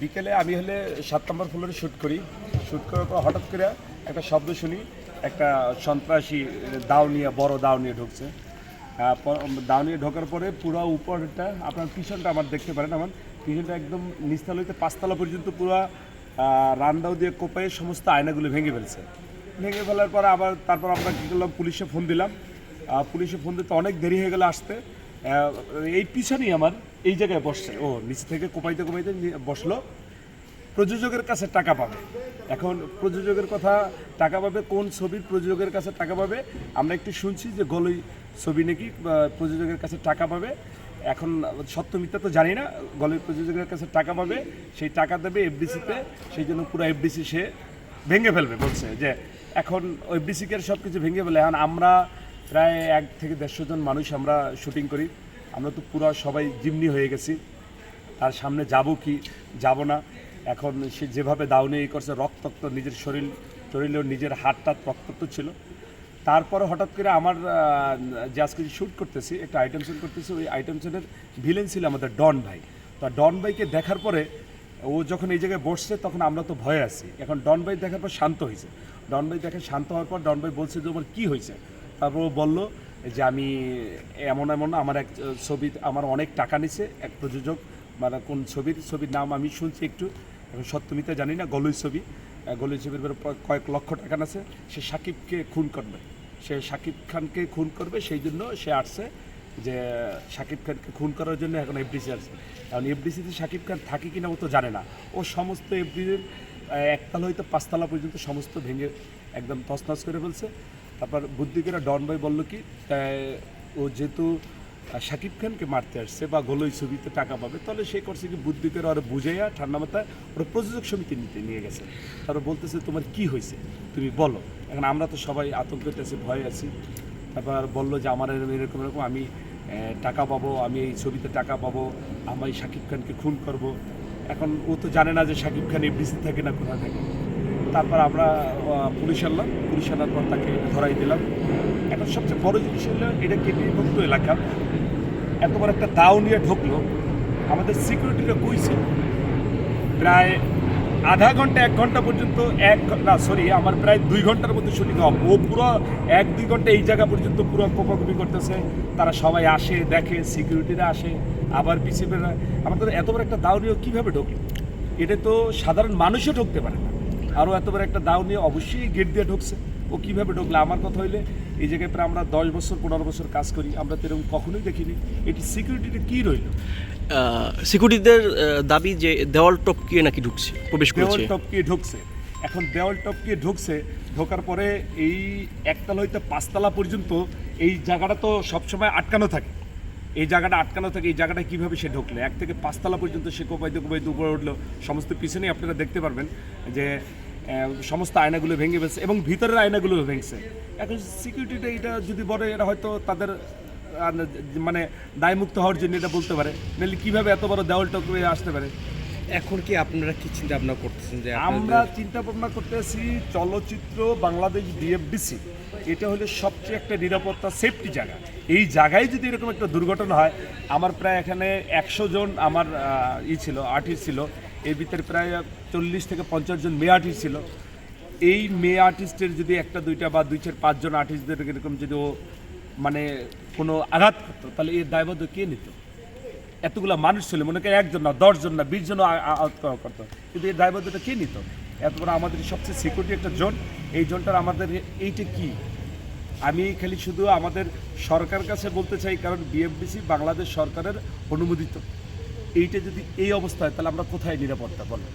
বিকেলে আমি হলে সাত নম্বর ফ্লোরে শ্যুট করি। শ্যুট করার পর হঠাৎ করে একটা শব্দ শুনি, একটা সন্ত্রাসী দাও নিয়ে, বড় দাও নিয়ে ঢুকছে। দাও নিয়ে ঢোকার পরে পুরো উপরটা, আপনার পিছনটা আমার দেখতে পারেন আমার, পিছনটা একদম নিচতলা হইতে পাঁচতলা পর্যন্ত পুরো রান্দাও দিয়ে কোপায়ে সমস্ত আয়নাগুলো ভেঙে ফেলছে। ভেঙে ফেলার পর আবার তারপর আমরা কী করলাম, পুলিশে ফোন দিলাম। পুলিশে ফোন দিতে অনেক দেরি হয়ে গেল আসতে। এই পিছনেই আমার, এই জায়গায় বসছে। ও, নিচে থেকে কোপাইতে কোপাইতে বসল। প্রযোজকের কাছে টাকা পাবে। এখন প্রযোজকের কথা, টাকা পাবে কোন ছবির প্রযোজকের কাছে টাকা পাবে? আমরা একটু শুনছি যে গলই ছবি নাকি প্রযোজকের কাছে টাকা পাবে। এখন সত্য মিথ্যা তো জানি না, গলই প্রযোজকের কাছে টাকা পাবে। সেই টাকা দেবে এফডিসিতে সেই জন্য পুরো এফডিসি সে ভেঙে ফেলবে, বলছে যে এখন এফডিসিকে সব কিছু ভেঙে ফেলে এখন আমরা প্রায় এক থেকে দেড়শো জন মানুষ আমরা শুটিং করি। আমরা তো পুরো সবাই জিমনি হয়ে গেছি। তার সামনে যাব কি, যাব না। এখন সে যেভাবে দাউনে এই করছে, রক্তাক্ত নিজের শরীর, শরীরেও নিজের হাতটা রক্তাক্ত ছিল। তারপরে হঠাৎ করে আমার যে আজকে শ্যুট করতেছি, একটা আইটেম সিন করতেছি, ওই আইটেম সিনের ভিলেন ছিল আমাদের ডন ভাই। তো ডন ভাইকে দেখার পরে ও যখন এই জায়গায় বসছে, তখন আমরা তো ভয়ে আছি। এখন ডন ভাই দেখার পর শান্ত হয়েছে। ডন ভাই দেখে শান্ত হওয়ার পর ডন ভাই বলছে যে আমার কী হয়েছে? তারপর বলল যে আমি এমন এমন আমার এক ছবি আমার অনেক টাকা নিছে, এক প্রযোজক মানে কোন ছবির ছবির নাম আমি শুনছি একটু, এখন সত্যমিতা জানি না, গলই ছবি গলই ছবির কয়েক লক্ষ টাকা আছে সে সাকিবকে খুন করবে, সে সাকিব খানকে খুন করবে, সেই জন্য সে আসছে যে সাকিব খানকে খুন করার জন্য এখন এফডিসি আসছে। এখন এফডিসিতে সাকিব খান থাকে কিনা ও তো জানে না। ও সমস্ত এফডিসির একতলা হয়তো পাঁচতলা পর্যন্ত সমস্ত ভেঙে একদম তছনছ করে ফেলছে। তারপর বুদ্ধি করে ডন ভাই বলল কি ও যেহেতু শাকিব খানকে মারতে আসছে বা গোলই ছবিতে টাকা পাবে, তাহলে সে করছে কি বুদ্ধি ওরা বুঝাইয়া ঠান্ডা মাথায় ওরা প্রযোজক সমিতি নিতে নিয়ে গেছে। তারপর বলতেছে, তোমার কি হয়েছে? তুমি বলো। এখন আমরা তো সবাই আতঙ্কিত আছি, ভয়ে আছি। তারপর বলল যে, আমার এরকম এরকম, আমি টাকা পাবো, আমি এই ছবিতে টাকা পাবো, আমি শাকিব খানকে খুন করব। এখন ও তো জানে না যে শাকিব খান এফডিসি থাকে না কোথা থাকে। তারপর আমরা পুলিশ আনলাম। পুলিশ আনার পর তাকে ধরাই দিলাম। এখন সবচেয়ে বড় জিনিস হলো, এটা কেটে কেন্দ্রীভুক্ত এলাকা? এত বড় একটা দাও নিয়ে ঢুকলো। আমাদের সিকিউরিটিটা কইছে, প্রায় আধা ঘণ্টা, এক ঘণ্টা পর্যন্ত, এক না সরি আমার প্রায় দুই ঘণ্টার মধ্যে শুটিং হবে ও পুরো এক, দুই ঘণ্টা এই জায়গা পর্যন্ত পুরো কোপাকুপি করতেছে। তারা সবাই আসে, দেখে সিকিউরিটিরা আসে, আবার বেরোয় আমাদের এত বড় একটা নিয়ে কীভাবে ঢুকলো? এটা তো সাধারণ মানুষও ঢুকতে পারে আরও এত বড় একটা দাও নিয়ে অবশ্যই গেট দিয়ে ঢুকছে। ও কীভাবে ঢুকলে? আমার কথা হইলে এই জায়গায় প্রায় আমরা দশ বছর পনেরো বছর কাজ করি। আমরা তো এরকম কখনোই দেখিনি। এটি সিকিউরিটিটা কী রইল? সিকিউরিটিদের দাবি যে দেওয়াল টপকিয়ে নাকি ঢুকছে প্রবেশ দেওয়াল টপকিয়ে ঢুকছে। এখন দেওয়াল টপকিয়ে ঢুকছে ঢোকার পরে এই একতলা হইতে পাঁচতলা পর্যন্ত এই জায়গাটা তো সবসময় আটকানো থাকে। এই জায়গাটা আটকানো থাকে এই জায়গাটা কীভাবে সে ঢুকলে? এক থেকে পাঁচতলা পর্যন্ত সে কোপাইতে কোপাইতে উপরে উঠল। সমস্ত পিছনেই আপনারা দেখতে পারবেন যে সমস্ত আয়নাগুলো ভেঙে ফেলছে এবং ভিতরের আয়নাগুলো ভেঙছে। এখন সিকিউরিটিটা এটা যদি বলে এটা হয়তো তাদের মানে দায়মুক্ত হওয়ার জন্য এটা বলতে পারে। নাহলে কীভাবে এত বড় দেওয়াল টপকিয়ে আসতে পারে? এখন কি আপনারা কি চিন্তা ভাবনা করতেছেন যে আমরা চিন্তা ভাবনা করতেছি চলচ্চিত্র বাংলাদেশ বিএফডিসি এটা হলো সবচেয়ে একটা নিরাপত্তা সেফটি জায়গা। এই জায়গায় যদি এরকম একটা দুর্ঘটনা হয় আমার প্রায় এখানে একশো জন আমার ই ছিল আর্টিস্ট ছিল। এর ভিতরে প্রায় চল্লিশ থেকে পঞ্চাশ জন মেয়ে আর্টিস্ট ছিল। এই মেয়ে আর্টিস্টের যদি একটা, দুইটা বা দুই চার পাঁচজন আর্টিস্টদের এরকম যদি ও মানে কোনো আঘাত করতো, তাহলে এর দায়বদ্ধ কে নিত? এতগুলো মানুষ ছিল, মনে করেন একজন না দশজন না, বিশ জন আউট করতো। কিন্তু এই দায়বদ্ধতা কে নিত? এত বড় আমাদের সবচেয়ে সিকিউরিটি একটা জোন, এই জোনটার আমাদের এইটা কি? আমি খালি শুধু আমাদের সরকার কাছে বলতে চাই, কারণ বিএফডিসি বাংলাদেশ সরকারের অনুমোদিত। এইটা যদি এই অবস্থায় তাহলে আমরা কোথায় নিরাপত্তা বলো